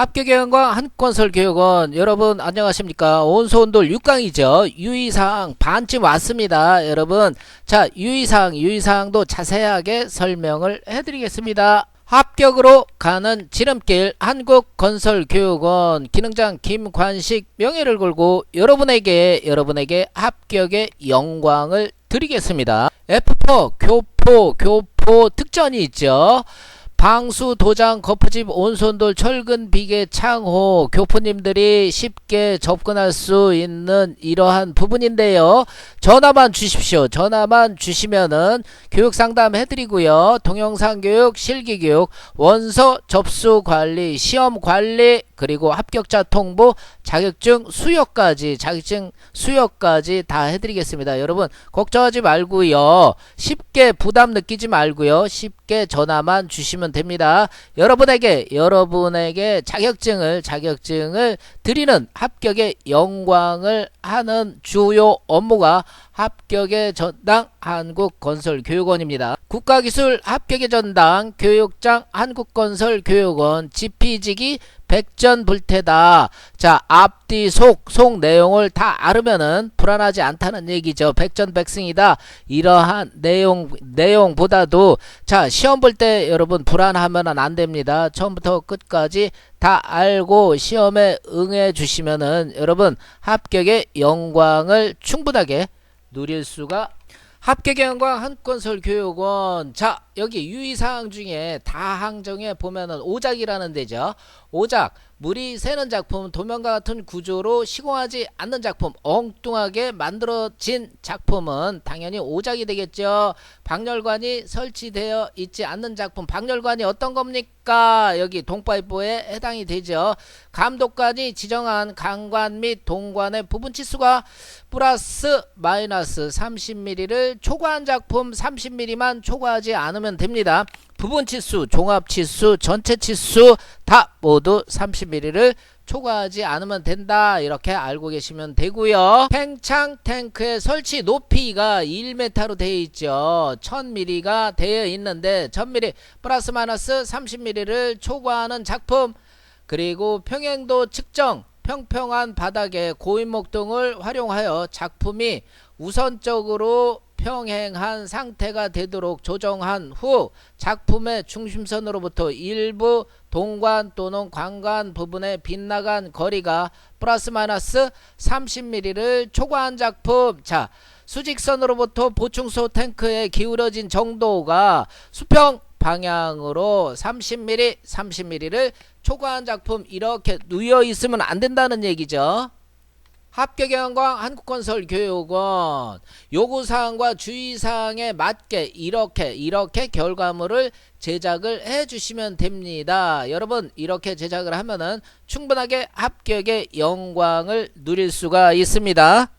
합격여행과 한건설교육원. 여러분 안녕하십니까? 온소온돌 6강이죠. 유의사항 반쯤 왔습니다. 여러분 자 유의사항 유의사항도 자세하게 설명을 해드리겠습니다. 합격으로 가는 지름길 한국건설교육원. 기능장 김관식 명예를 걸고 여러분에게 여러분에게 합격의 영광을 드리겠습니다. F4 교포 교포 특전이 있죠 방수 도장 거푸집 온손돌 철근 비계 창호 교포님들이 쉽게 접근할 수 있는 이러한 부분인데요. 전화만 주십시오. 전화만 주시면은 교육 상담 해드리고요. 동영상 교육, 실기 교육, 원서 접수 관리, 시험 관리 그리고 합격자 통보, 자격증 수여까지 자격증 수여까지 다 해드리겠습니다. 여러분 걱정하지 말고요. 쉽게 부담 느끼지 말고요. 쉽게 전화만 주시면 됩니다. 여러분에게 여러분에게 자격증을 자격증을 드리는 합격의 영광을 하는 주요 업무가 합격의 전당 한국건설교육원입니다. 국가기술 합격의 전당 교육장 한국건설교육원 지피지기 백전불태다. 자, 앞뒤 속, 속 내용을 다 알으면은 불안하지 않다는 얘기죠. 백전백승이다. 이러한 내용, 내용보다도 자, 시험 볼 때 여러분 불안하면 안 됩니다. 처음부터 끝까지 다 알고 시험에 응해 주시면은 여러분 합격의 영광을 충분하게 누릴 수가 합격의 영광 한건설교육원 자 여기 유의사항 중에 다항정에 보면은 오작이라는 데죠. 오작 물이 새는 작품 도면과 같은 구조로 시공하지 않는 작품 엉뚱하게 만들어진 작품은 당연히 오작이 되겠죠. 방열관이 설치되어 있지 않는 작품 방열관이 어떤 겁니까? 여기 동파이보에 해당이 되죠. 감독관이 지정한 강관 및 동관의 부분 치수가 플러스 마이너스 30mm를 초과한 작품 30mm만 초과하지 않으면 됩니다. 부분 치수, 종합 치수, 전체 치수 다 모두 30mm를 초과하지 않으면 된다. 이렇게 알고 계시면 되고요. 팽창 탱크의 설치 높이가 1m로 되어 있죠. 1000mm가 되어 있는데 1000mm 플러스 마이너스 30mm를 초과하는 작품 그리고 평행도 측정 평평한 바닥에 고인목 등을 활용하여 작품이 우선적으로 평행한 상태가 되도록 조정한 후 작품의 중심선으로부터 일부 동관 또는 관관 부분에 빗나간 거리가 플러스 마이너스 30mm를 초과한 작품 자 수직선으로부터 보충소 탱크에 기울어진 정도가 수평 방향으로 30mm, 30mm를 초과한 작품 이렇게 누여 있으면 안 된다는 얘기죠. 합격의 영광 한국건설교육원 요구사항과 주의사항에 맞게 이렇게 이렇게 결과물을 제작을 해 주시면 됩니다. 여러분 이렇게 제작을 하면은 충분하게 합격의 영광을 누릴 수가 있습니다.